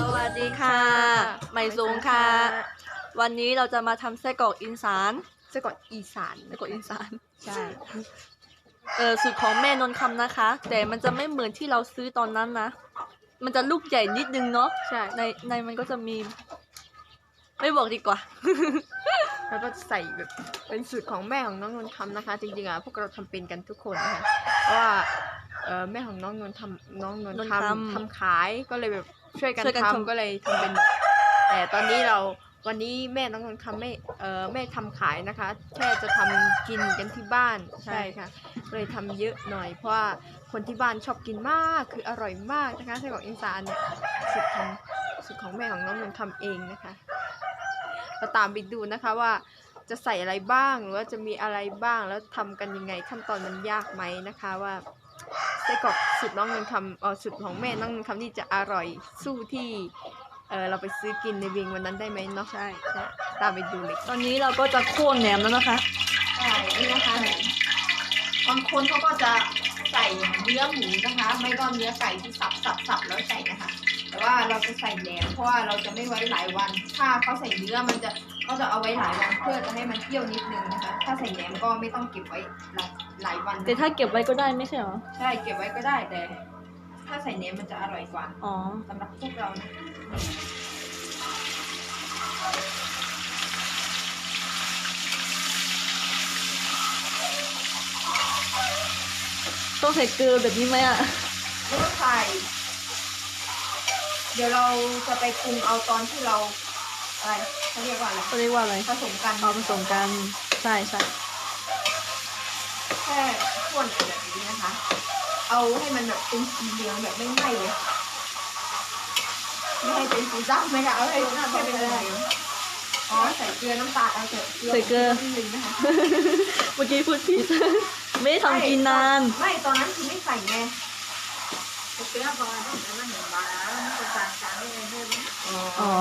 สวัสดีค่ะใหม่สูงค่ะ วันนี้เราจะมาทำไส้กรอกอีสานไส้กรอกอีสานไส้กรอกอีสานใช่เออสูตรของแม่นนท์คำนะคะ แต่มันจะไม่เหมือนที่เราซื้อตอนนั้นนะ มันจะลูกใหญ่นิดนึงเนาะใช่ในในมันก็จะมี ไม่บอกดีกว่า แล้วก็ใส่แบบเป็นสูตรของแม่ของน้องนนท์ทำนะคะ จริงๆอะพวกเราทำเป็นกันทุกคนนะคะเพราะว่าเออแม่ของน้องนนท์ทำน้องนนท์นนท์ทำทำทำขายก็เลยแบบช่วยกันช่วยกันทำทำ ก็เลยทำเป็นแบบแต่ตอนนี้เราวันนี้แม่น้องนนท์ทำไม่เออแม่ทำขายนะคะแค่จะทำกินกันที่บ้านใช่ค่ะก็เลยทำเยอะหน่อยเพราะว่าคนที่บ้านชอบกินมากคืออร่อยมากนะคะไส้กรอกอีสานเนี่ยสูตรของสูตรของแม่ของน้องนนท์ทำเองนะคะ เราตามไปดูนะคะว่าจะใส่อะไรบ้างหรือว่าจะมีอะไรบ้างแล้วทำกันยังไงขั้นตอนมันยากไหมนะคะว่าไส้กรอกสูตรน้องเงินคำเออสูตรของแม่น้องเงินคำนี่จะอร่อยสู้ที่เออเราไปซื้อกินในเวียงวันนั้นได้ไหมเนาะใช่ใช่ตามไปดูเลยตอนนี้เราก็จะคั่วแหนมแล้วนะคะใช่นี่นะคะบางคนเขาก็จะใส่เนื้อหมูนะคะ ไม่ก็เนื้อไก่ที่สับสับสับแล้วใส่นะคะ แต่ว่าเรา จะใส่แหนมเพราะว่าเราจะไม่ไว้หลายวัน ถ้าเขาใส่เนื้อมันจะก็จะเอาไว้หลายวันเพื่อจะให้มันเปรี้ยวนิดนึงนะคะ ถ้าใส่แหนมก็ไม่ต้องเก็บไว้หลายหลายวันแต่ถ้าเก็บไว้ก็ได้ไม่ใช่เหรอ ใช่เก็บไว้ก็ได้แต่ ถ้าใส่แหนมมันจะอร่อยกว่าอ๋อสำหรับพวกเรานะต้องใส่เกลือแบบนี้ไหมอะไม่ต้องใส่ เดี๋ยวเราจะไปปรุงเอาตอนที่เราอะไรเขาเรียกว่าอะไรเขาเรียกว่าอะไรผสมกันเอาผสมกันใช่ใช่แค่ส่วนแบบนี้นะคะ เอาให้มันแบบเป็นสีเหลืองแบบไม่ไหม้เลยค่ะไม่ให้เป็นสีดำไหมคะเอาให้แค่เป็นเหลืองอ๋อใส่เกลือน้ำตาลเอาเถอะใส่เกลือนิดนึงนะคะเมื่อกี้พูดผิดไม่ได้ทำกินนาน ไม่ตอนนั้นคือไม่ใส่ไงเนื้อประมาณนั้นแต่มันเห็นบา แล้วมันจะต่างกันไม่เลยเพิ่มอ๋อ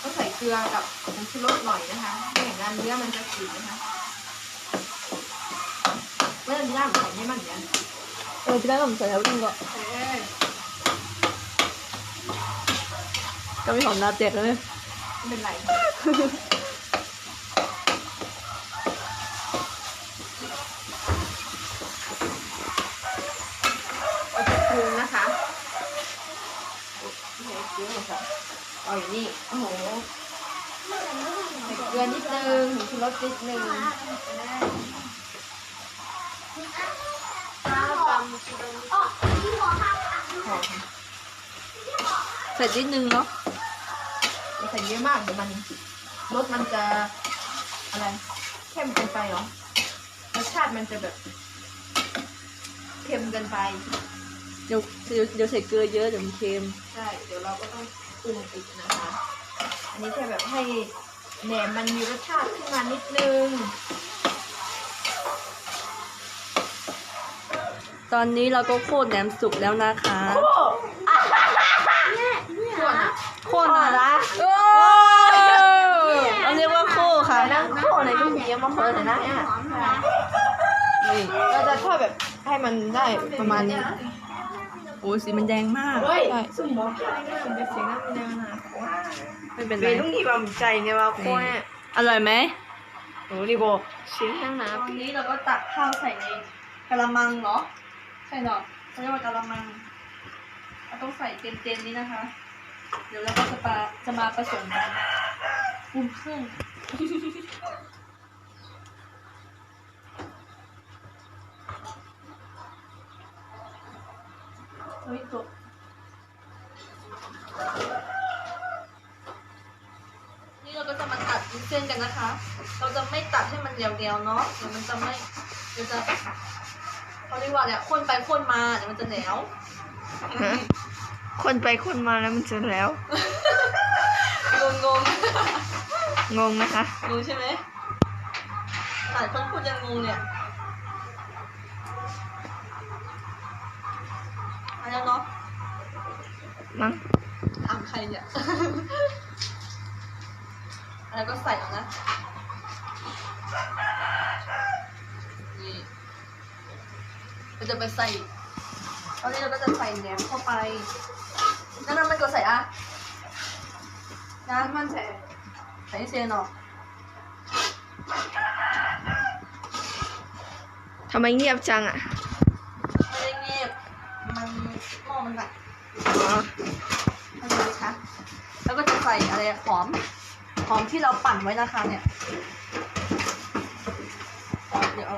ก็ใส่เกลือกับผงชูรสหน่อยนะคะไม่อย่างนั้นเนื้อมันจะขืนนะคะเมื่อนี้ย่างใส่ไม่มันเนี่ยเออพี่ได้ผมใส่แล้วจริงก็เออ ก็มีหอมนาเจ็ดแล้วเนี่ยไม่เป็นไรเราจะปรุงนะคะโอ้โหเกลือค่ะ เอาอย่างนี้โอ้โหใส่เกลือนิดนึงผงชูรสนิดนึงหอมใส่นิดนึงเนาะอย่าใส่เยอะมากเดี๋ยวมันรสมันจะอะไรเข้มเกินไปเหรอรสชาติมันจะแบบเค็มเกินไป เดี๋ยวเดี๋ยวเดี๋ยวใส่เกลือเยอะเดี๋ยวมันเค็ม ใช่ เดี๋ยวเราก็ต้อง ปรุงอีกนะคะ อันนี้แค่แบบให้แหนมมันมีรสชาติขึ้นมานิดนึง ตอนนี้เราก็โคตรแหนมสุกแล้วนะคะส่วนอะโคตรนะโอ้เราเรียกว่าโคค่ะแต่นั่งโค้อะไรก็มีเยอะมาเพิ่มเลยนะเนี่ยนี่เราจะทอดแบบให้มันได้ประมาณนี้ โอ้ยสีมันแดงมากใช่ซึ่งหมอพี่อะไรก็เป็นเสียงน้ำแดงนะไม่เป็นไรเวยต้องดีความใจไงว่าโค้เนี่ยอร่อยไหมโอ้ดีโบเสียงข้างน้ตอนนี้เราก็ตักข้าวใส่ในกะละมังเหรอใช่เหรอเขาเรียกว่ากะละมังเราต้องใส่เต็มๆนี้นะคะ เดี๋ยวเราก็จะปาจะมาผสมกันปรุงเครื่อง เฮ้ยตกนี่เราก็จะมาตัดวุ้นเส้นกันนะคะ เราจะไม่ตัดให้มันเรียวๆเนาะเดี๋ยวมันจะไม่เดี๋ยวจะเขาเรียกว่าเนี่ยข้นไปข้นมาเดี๋ยวมันจะเหนียวำคนไปคนมาแล้วมันจะแล้วงงงงงงนะคะ งงใช่ไหมหลายคนพูดยังงงเนี่ย มั้งถามใครเนี่ย แล้วก็ใส่นะ นี่เราจะไปใส่ตอนนี้เราก็จะใส่แหนมเข้าไปน้ำมันก็ใส่อะน้ำมันใส่ใส่เซียนหรอทำไมเงียบจังอะ ที่เราปั่นไว้นะคะเนี่ยเดี๋ยวเอา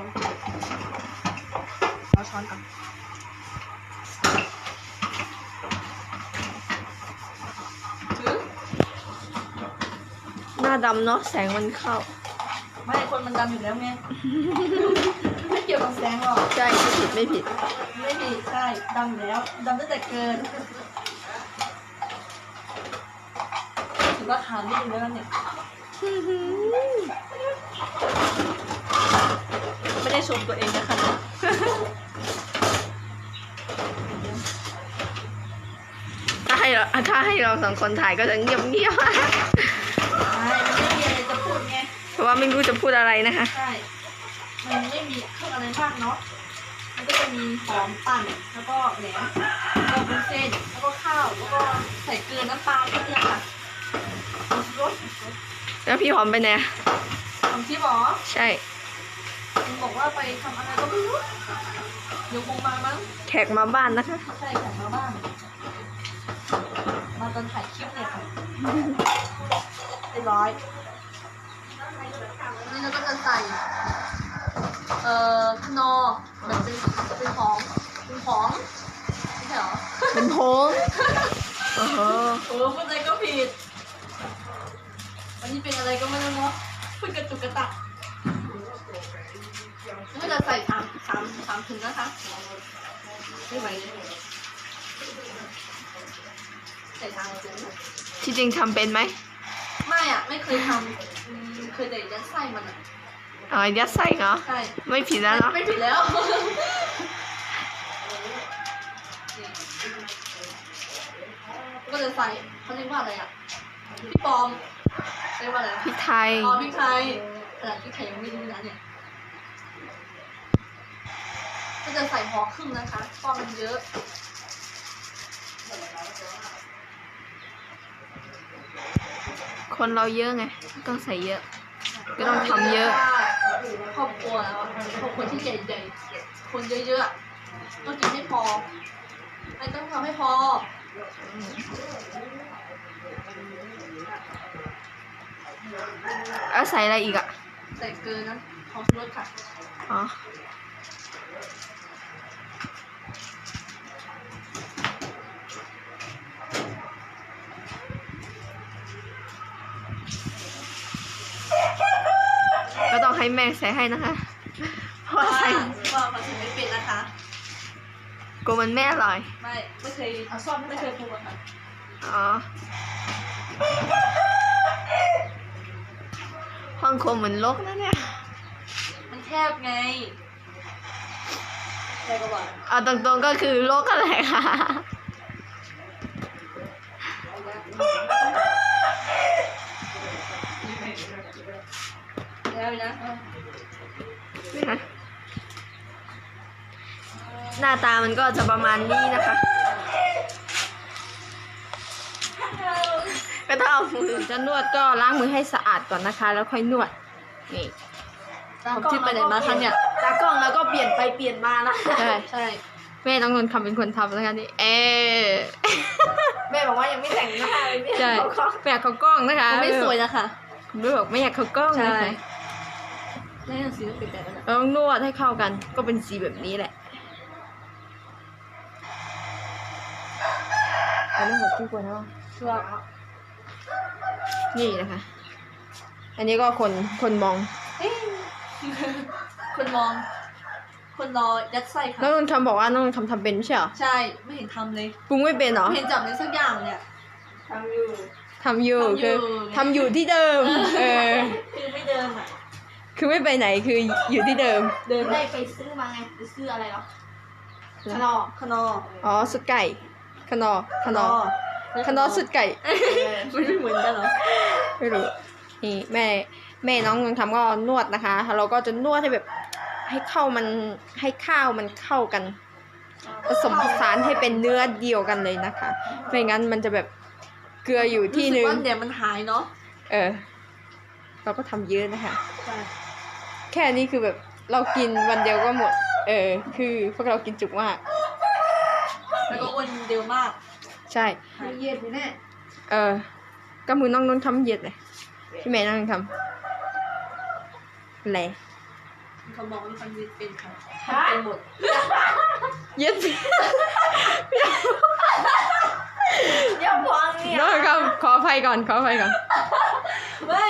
เอาช้อนก่อนถือหน้าดำเนาะแสงมันเข้า ไม่คนมันดำอยู่แล้วไง ไม่เกี่ยวกับแสงหรอก ใช่ไม่ผิดไม่ผิด ไม่ผิดใช่ดำอยู่แล้วดำตั้งแต่เกิน ถือว่าขาวนิดนึงแล้วเนี่ย ไม่ได้ชมตัวเองนะคะถ้าให้เราถ้าให้เราสองคนถ่ายก็จะเงียบเงียบใช่มันไม่มีอะไรจะพูดไงเพราะว่าไม่รู้จะพูดอะไรนะคะ ใช่ มันไม่มีเครื่องอะไรมากเนาะ มันก็จะมีหอมปั่นแล้วก็แหนมแล้วก็บุ้นเส้น แล้วก็ข้าว แล้วก็ใส่เกลือน้ำปลาแค่นี้ค่ะรส แล้วพี่หอมไปไหนอะของที่หมอใช่ มันบอกว่าไปทำอะไรก็ไม่รู้เดี๋ยวคงมามั้งแขกมาบ้านนะคะ ใช่ค่ะมาบ้าน มาตอนถ่ายคลิปเนี่ยค่ะเรียบร้อย นี่เราก็จะใส่ เอ่อคนอร์แบบเป็นเป็นของเป็นของไม่ใช่เหรอเป็นโพงโอ้โห โอ้พูดอะไรก็ผิด วันนี้เป็นอะไรก็ไม่รู้เนาะพูดกระตุกกระตักนี่ก็จะใส่สามสามสามถุงนะคะไม่ไหวใส่สามถุงที่จริงทำเป็นไหม ไม่อะ ไม่เคยทำอืมเคยแต่ยัดไส้มันอะอ๋อยัดใส่เหรอใช่ไม่ผิดแล้วเนาะไม่ผิดแล้วก็จะใส่เขาเรียกว่าอะไรอะพี่ปอม เรียกว่าอะไรพริกไทยอ๋อพริกไทยขนาดพริกไทยยังไม่รู้นะเนี่ยก็จะใส่ห่อครึ่งนะคะเพราะมันเยอะคนเราเยอะไงต้องใส่เยอะ ก็ต้องทำเยอะครอบครัวแล้วอะครอบครัวที่ใหญ่ๆคนเยอะๆอะต้องกินให้พอไม่ต้องทำให้พอ แล้วใส่อะไรอีกอะใส่เกลือนะของชูรสค่ะอ๋อก็ต้องให้แม่ใส่ให้นะคะ เพราะว่าใส่ว่ามันถึงไม่เป็นนะคะกลัวมันแม่อร่อย ไม่ ไม่เคยเอาซ่อมไม่เคยปรุงอะค่ะ อ๋อ ห้องครัวเหมือนลกนะเนี่ย มันแคบไงใครก็บอกเอาตรงๆก็คือลกกันแหละค่ะ แล้วนะหน้าตามันก็จะประมาณนี้นะคะ ก็ถ้าเอามือ จะนวดก็ล้างมือให้สะอาดก่อนนะคะ แล้วค่อยนวด นี่ผมที่ไปไหนมาคะเนี่ยตากล้องแล้วก็เปลี่ยนไปเปลี่ยนมานะใช่ใช่แม่ต้องนนท์คำเป็นคนทำแล้วกันนี่เออแม่บอกว่ายังไม่แต่งหน้าเลยเนี่ยใช่ไม่อยากเข้ากล้องนะคะมันไม่สวยนะคะคุณไม่บอกไม่อยากเข้ากล้องใช่นะคะแน่นสีมันเป็นแบบนั้นอะเราต้องนวดให้เข้ากัน ก็เป็นสีแบบนี้แหละอันนี้หัวที่กวนเนาะชัวร์ นี่นะคะ อันนี้ก็คนคนมองเฮ้ยคนมอง คนรอยัดไส้ค่ะน้องนนท์คำบอกว่าน้องนนท์คำทำเป็นไม่ใช่เหรอใช่ไม่เห็นทำเลยปรุงไม่เป็นเหรอไม่เห็นจับเลยสักอย่างเนี่ยทำอยู่ทำอยู่ทำอยู่คือทำอยู่ที่เดิม เออ คือไม่เดินอะคือไม่ไปไหนคืออยู่ที่เดิม เดินได้ไปซื้อมาไงไปซื้ออะไรเหรอขนมขนออ๋อสุดไก่ขนอขนอ ขนอสุดไก่ มันไม่เหมือนกันเหรอ ไม่รู้ นี่แม่แม่น้องนนท์ทำก็นวดนะคะแล้วเราก็จะนวดให้แบบให้เข้ามันให้ข้าวมันเข้ากัน ผสมผสานให้เป็นเนื้อเดียวกันเลยนะคะ ไม่งั้นมันจะแบบเกลืออยู่ที่นึงรู้สึกว่าเดี๋ยวมันหายเนาะ เออ เราก็ทำเยอะนะคะใช่แค่นี้คือแบบเรากินวันเดียวก็หมด เออ คือพวกเรากินจุกมาก แล้วก็อ้วนเร็วมาก ใช่เย็นไปแน่เออก็มือน้องนนท์ทำเย็ดเลยพี่แม่นั่งทำอะไรเขาบอกว่ามันเป็นค่ะทำเป็นหมดเย็ดเดี๋ยวฟังเนี่ยน้องครับขออภัยก่อนขออภัยก่อนไม่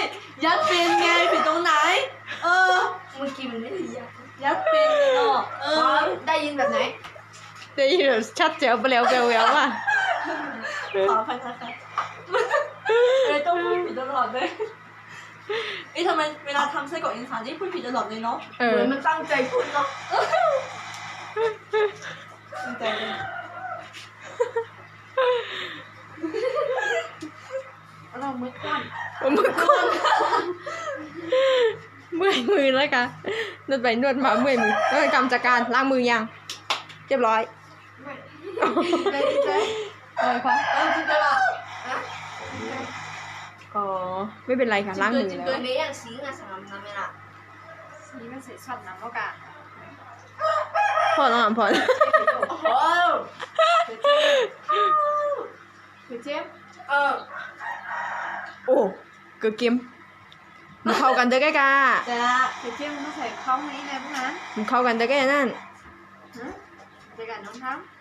ยัดเป็นไงผิดตรงไหน เออเมื่อกี้มันไม่ได้ยินยัดเป็นเนาะเออได้ยินแบบไหนได้ยินแบบชัดเจ๋วไปแล้วเบลเวลว่ะ ขออภัยนะคะเลยต้องพูดผิดตลอดเลยเอ๊ะทำไมเวลาทำไส้กรอกอีสานนี่พูดผิดตลอดเลยเนาะเอเหอมือนมันตั้งใจพูดเนาะจริงใจเลยเรามืดควันผมมือก่อนเมื่อยมือแล้วค่ะนวดไปนวดมาเมื่อยมือแล้วกำจัดการล้างมือยัง เรียบร้อยได้ยินไหม อะไรคะเออจริงจังอะอ๋อ ไม่เป็นไรค่ะล้างมือแล้วตัวนี้อย่างสีงาสังน้ำไม่ละสีมันใส่ชัดนะพ่อกะพอน้องอะพอโอ้โหคือเจ็บเออโอ้เกือบเกมมันเข้ากันเด้อแกกะจะเดี๋ยวเจ๊มันใส่ข้องนี้นะพวกนั้นมันเข้ากันเด้อแกนั่นจะกันน้องทำ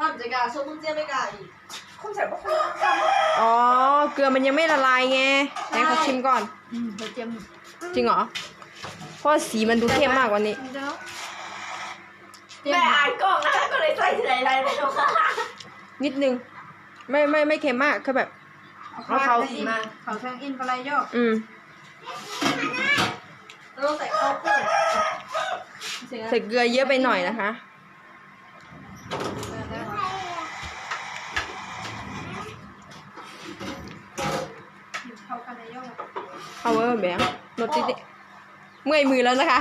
น้องทำจะกะส้มมึงเจ๊ไม่กะอีกคุณใส่พวกคุณจำอ๋อ เกลือมันยังไม่ละลายไงไหนขอชิมก่อนเดี๋ยวเจ็บจริงเหรอ เพราะสีมันดูเข้มมากกว่านี้ เดี๋ยวแม่อายกล้องนะคะก็เลยใส่ใส่อะไรไม่รู้ค่ะนิดนึง ไม่ไม่ไม่เค็มมากแค่แบบ เอาเขาสีมาเขาแทงอินปลายโยกอืมแล้วต้องใส่ข้าวเพิ่มเสียงใส่เกลือเยอะไปหน่อยนะคะ เ power bank นวดจิดเมื่อยมือแล้วนะคะ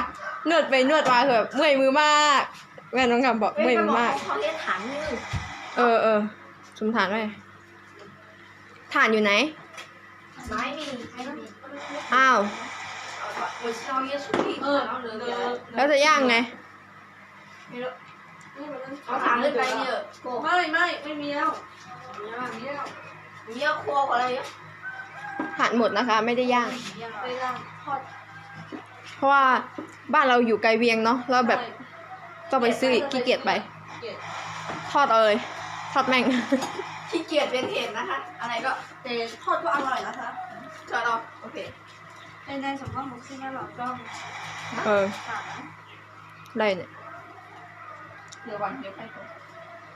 นวดไปนวดมาคือแเมื่อยมือมากแม่น้องคำบอกเมื่อยมือมากเขาเรียกฐานนึงเออเออสมฐานไว้ฐานอยู่ไหนไม่มีอ้าวแล้วจะย่างไงเขาถามขึ้นไปเยอะไม่ไม่ไม่มีแล้วมีแล้วมีแล้วโคกอะไรเยะานหมดนะคะ ไม่ได้ย่างไปย่างทอดเพราะว่าบ้านเราอยู่ไกลเวียงเนาะแล้วแบบต้องไปซื้ออีกขี้เกียจไป เกลียดทอดเอาเลยทอดแม่ง ขี้เกียจเป็นเหตุนะคะ อะไรก็แต่ทอดก็อร่อยนะคะเจอเราโอเคในในสำหรับมุกซี่น่าหลอกต้องเออถามนะได้เนี่ย เดี๋ยววันเดี๋ยวไปก่อน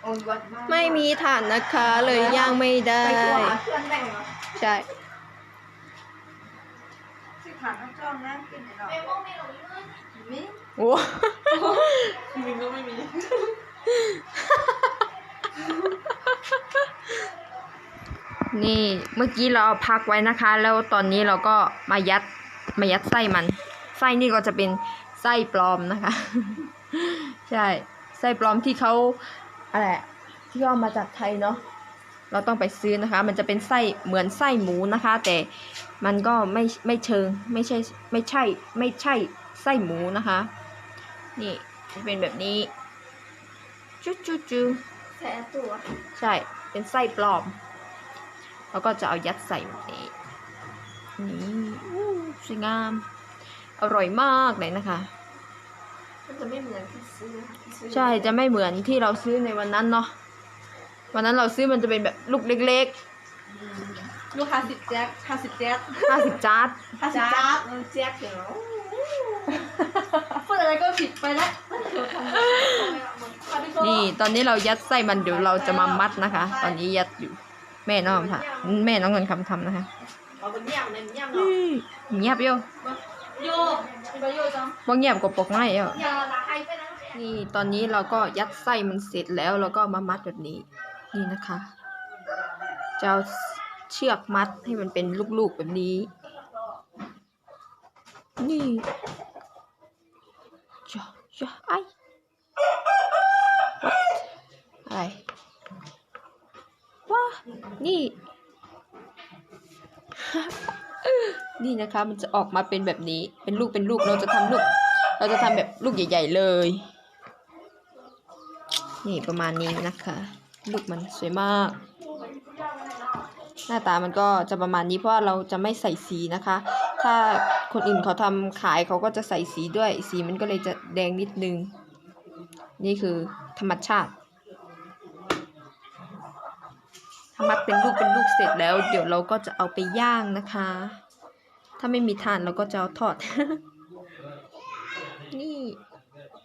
โอ้ยวันมากไม่มีฐานนะคะ เลยย่างไม่ได้ ไปทัวร์หาเพื่อนแบ่งเหรอ ใช่สิ ถามน้องจ้องนะกินไหนหรอไม่มองไม่หลงเลยมีโอ้มีก็ไม่มีนี่เมื่อกี้เราเอาพักไว้นะคะ แล้วตอนนี้เราก็มายัดมายัดไส้มัน ไส้นี่ก็จะเป็นไส้ปลอมนะคะ ใช่ไส้ปลอมที่เขาอะไรอะที่เอามาจากไทยเนาะ เราต้องไปซื้อนะคะ มันจะเป็นไส้เหมือนไส้หมูนะคะ แต่มันก็ไม่ไม่เชิงไม่ใช่ไม่ใช่ไม่ใช่ไส้หมูนะคะ นี่มันเป็นแบบนี้จุ๊จุ๊จุแพ้ตัวใช่เป็นไส้ปลอม แล้วก็จะเอายัดใส่แบบนี้นี่อู้สวยงาม อร่อยมากเลยนะคะมันจะไม่เหมือนที่ซื้อที่ซื้อใช่จะไม่เหมือนที่เราซื้อในวันนั้นเนาะ วันนั้นเราซื้อมันจะเป็นแบบลูกเล็กลูกค้าสิบแจ๊คห้าสิบแจ๊คๆ50จาร์ดห้าสิบจ้าจ๊าบมันแจ๊กเหรอพูดอะไรก็ผิดไปแล้วนี่ตอนนี้เรายัดไส้มันเดี๋ยวเราจะมามัดนะคะ ตอนนี้ยัดอยู่แม่น้องค่ะ แม่น้องเงินคำทำนะคะเอาเป็นย่างเลยย่างเนาะเงียบโยโยมีประโยชน์จังว่าเงียบกว่าปกไม่เอออย่าละใครไปนะ นี่ตอนนี้เราก็ยัดไส้มันเสร็จแล้วแล้วก็มามัดแบบนี้ นี่นะคะ จะเอาเชือกมัดให้มันเป็นลูกๆแบบนี้ นี่จ้ะจ้ะไออะไรว้านี่ นี่นะคะ มันจะออกมาเป็นแบบนี้ เป็นลูก เป็นลูก เราจะทำลูก เราจะทำแบบลูกใหญ่ ๆ เลย นี่ประมาณนี้นะคะ ลูกมันสวยมาก หน้าตามันก็จะประมาณนี้เพราะว่าเราจะไม่ใส่สีนะคะ ถ้าคนอื่นเขาทำขายเขาก็จะใส่สีด้วย สีมันก็เลยจะแดงนิดนึง นี่คือธรรมชาติถ้ามัดเป็นลูกเป็นลูกเสร็จแล้ว เดี๋ยวเราก็จะเอาไปย่างนะคะ ถ้าไม่มีทานเราก็จะเอาทอด นี่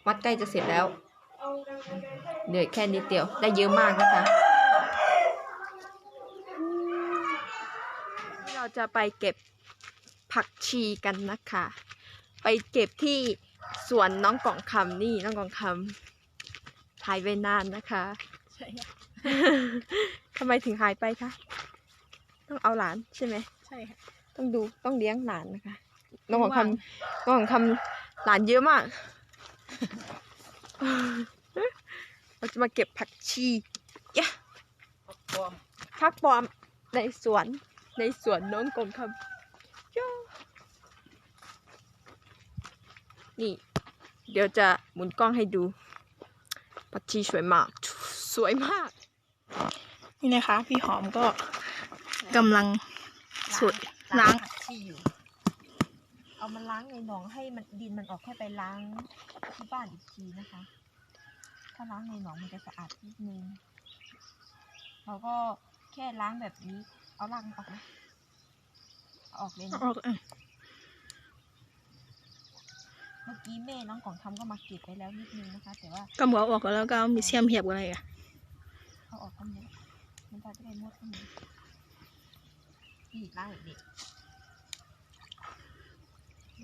มัดใกล้จะเสร็จแล้ว เหลือแค่นิดเดียว ได้เยอะมากนะคะ เราจะไปเก็บผักชีกันนะคะ ไปเก็บที่สวนน้องกล่องคำนี่น้องกล่องคำหายไปนานนะคะใช่ค่ะทำไมถึงหายไปคะต้องเอาหลานใช่ไหมใช่ค่ะต้องดูต้องเลี้ยงหลานนะคะ น้องของคว่างำน้องของคำหลานเยอะมากเรา จะมาเก็บผักชียะปลอมพักปลอมในสวนในสวนน้องกงคำย่านี่ เดี๋ยวจะหมุนกล้องให้ดู ผักชีสวยมาก สวยมาก นี่นะคะ พี่หอมก็กำลังสุดล้างผักชีอยู่ เอามาล้างในหนองให้มันดินมันออกให้ไปล้างที่บ้านอีกทีนะคะ ถ้าล้างในหนองมันจะสะอาดนิดนึงเราก็แค่ล้างแบบนี้ เอารากมันออกนะเอาออกเลยนะออกอะเมื่อกี้แม่น้องของคำก็มาเก็บไปแล้วนิดนึงนะคะ แต่ว่าก็หมูเอาออกแล้วก็มีเสียมเหียบอะไรอะเอาออกทั้งหมดมันจะได้หมดทั้งหมดนี่ล้างแบบนี้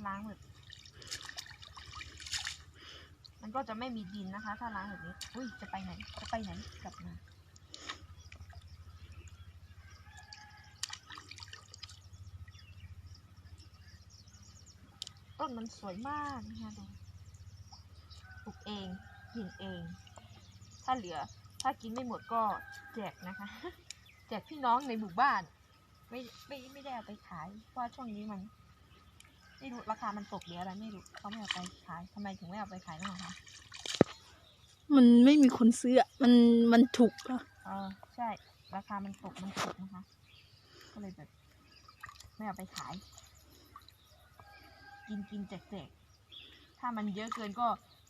ล้างแบบ มันก็จะไม่มีดินนะคะ ถ้าล้างแบบนี้ อุ้ย จะไปไหน จะไปไหน กลับมาต้นมันสวยมากนะคะดูปลูกเอง กินเอง ถ้าเหลือ ถ้ากินไม่หมดก็แจกนะคะ แจกพี่น้องในหมู่บ้าน ไม่ไม่ไม่ได้เอาไปขาย เพราะว่าช่วงนี้มัน ไม่รู้ราคามันตกหรืออะไรไม่รู้เขาไม่เอาไปขายทำไมถึงไม่เอาไปขายนะคะมันไม่มีคนซื้ออะมันมันถูกอะเออใช่ ราคามันตกมันตกนะคะ ก็เลยแบบไม่เอาไปขาย กินกินแจกแจกถ้ามันเยอะเกินก็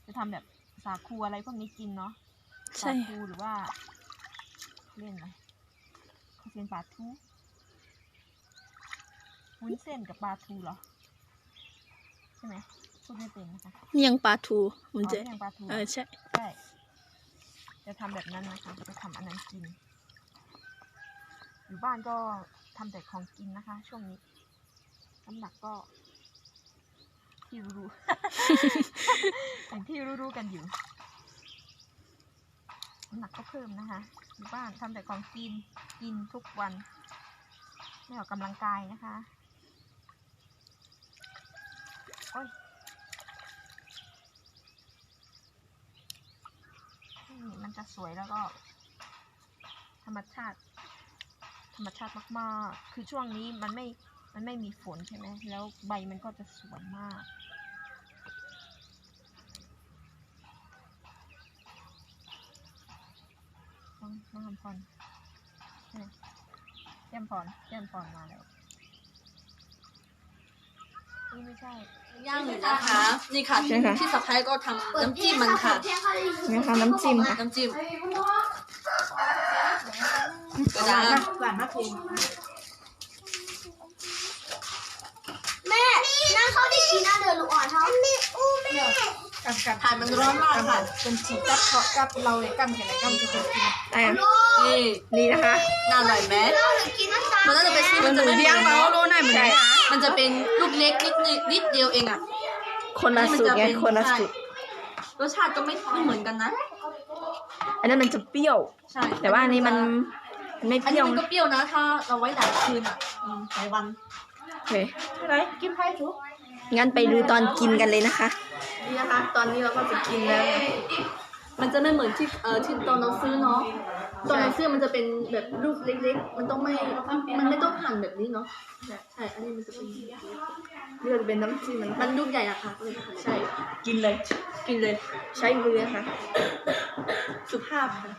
จะทำแบบสาคูอะไรพวกนี้กินเนาะใช่ปลาทูหรือว่าเล่นอะไรข้าวเส้นปลาทูวุ้นเส้นกับปลาทูเหรอ ใช่ไหมพูดไม่เป็นนะคะเมี่ยงปลาทูมันจะอ๋อเมี่ยงปลาทู เออใช่ใช่จะทำแบบนั้นนะคะจะทำอันนั้นกิน อยู่บ้านก็ทำแต่ของกินนะคะ ช่วงนี้น้ำหนักก็ ที่รู้ๆ อย่างที่รู้ๆกันอยู่น้ำหนักก็เพิ่มนะคะ อยู่บ้านทำแต่ของกินกินทุกวันไม่ออกกำลังกายนะคะโอ้ยนี่มันจะสวยแล้วก็ ธรรมชาติ ธรรมชาติมากๆ คือช่วงนี้มันไม่ มันไม่มีฝนใช่ไหม แล้วใบมันก็จะสวยมากน้องน้องคำพรนี่แก้มพรแก้มพรมาแล้วนี่ไม่ใช่ ย่างอยู่นะคะ นี่ค่ะใช่ค่ะที่สะพ้ายก็ทำน้ำจิ้มมันค่ะนะคะน้ำจิ้มค่ะน้ำจิ้มหวานมากหวานมากเลยแม่นั่งเข้าที่ชีหน้าเดินลูกอ่อนเขานี่อู้แม่กับกับถ่านมันร้อนมากค่ะเป็นชีกับเขากับเราเลยกับแค่ไหนกับจะเป็นอะนี่นี่นะคะ น่าอร่อยไหมเราหรือกินน้ำตาลมันน่าจะเป็นสีมันจะไม่เหมือนโลหน่อยเหมือนกัน มันจะเป็นลูกเล็กนิดนิดนิดเดียวเองอะ คนละสูตรไงมัจเป็คนละสูตรรสชาติก็ไม่ไม่เหมือนกันนะ อันนั้นมันจะเปรี้ยว ใช่แต่ว่าอันนี้มันมันไม่อันเปรี้นี้ยวมันก็เปรี้ยวนะ ถ้าเราไว้หลายคืนอะอืมหลายวัน โอเคอะไรกินไผ่ถูกงั้นไปดูตอนกินกันเลยนะคะไนี่นะคะ ตอนนี้เราก็จะกินแล้วนะมันจะไม่เหมือนที่เอ่อที่ตอนเราซื้อเนาะ ตอนเราซื้อมันจะเป็นแบบลูกเล็กๆ มันต้องไม่ มันไม่ต้องหั่นแบบนี้เนาะ ใช่ อันนี้มันจะเป็นนี่ก็จะเป็นน้ำจิ้มมันมันลูกใหญ่อะค่ะเลยค่ะใช่ กินเลย กินเลย ใช้มือนะคะสุภาพค่ะ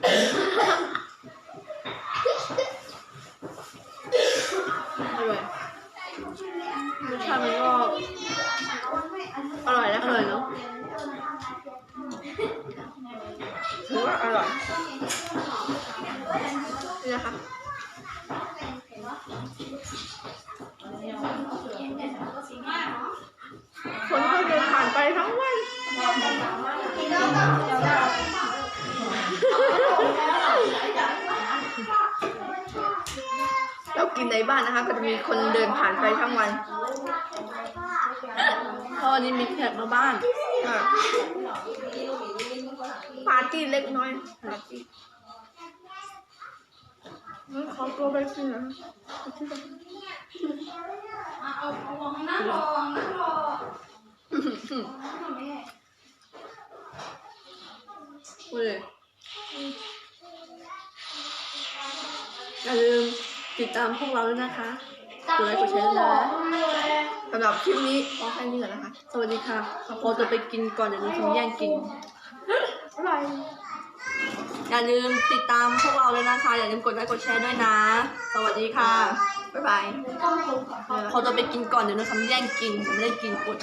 อร่อยรสชาติมันก็อร่อยนะอคะร่อยเนาะ ถือว่าอร่อยนี่นะคะคนก็เดินผ่านไปทั้งวันเรากินในบ้านนะคะ ก็จะมีคนเดินผ่านไปทั้งวันเพราะวันนี้มีแขกมาบ้านอะ ปาร์ตี้เล็กน้อยปาร์ตี้งั้นขอตัวไปกินนะพูดเลยอย่าลืมติดตามพวกเราด้วยนะคะกดไลค์กดแชร์ด้วยนะสำหรับคลิปนี้พอแค่นี้ก่อนนะคะ สวัสดีค่ะขอตัวไปกินก่อนเดี๋ยวนี้ทำแย่งกิน อร่ยอย่าลืมติดตามพวกเราเลยนะคะ อย่าลืมกดไลค์กดแชร์ด้วยนะ สวัสดีค่ะ บ๊ายบายพอจะไปกินก่อนเดี๋ยวน้อคำแย่งกินไม่ได้กินอด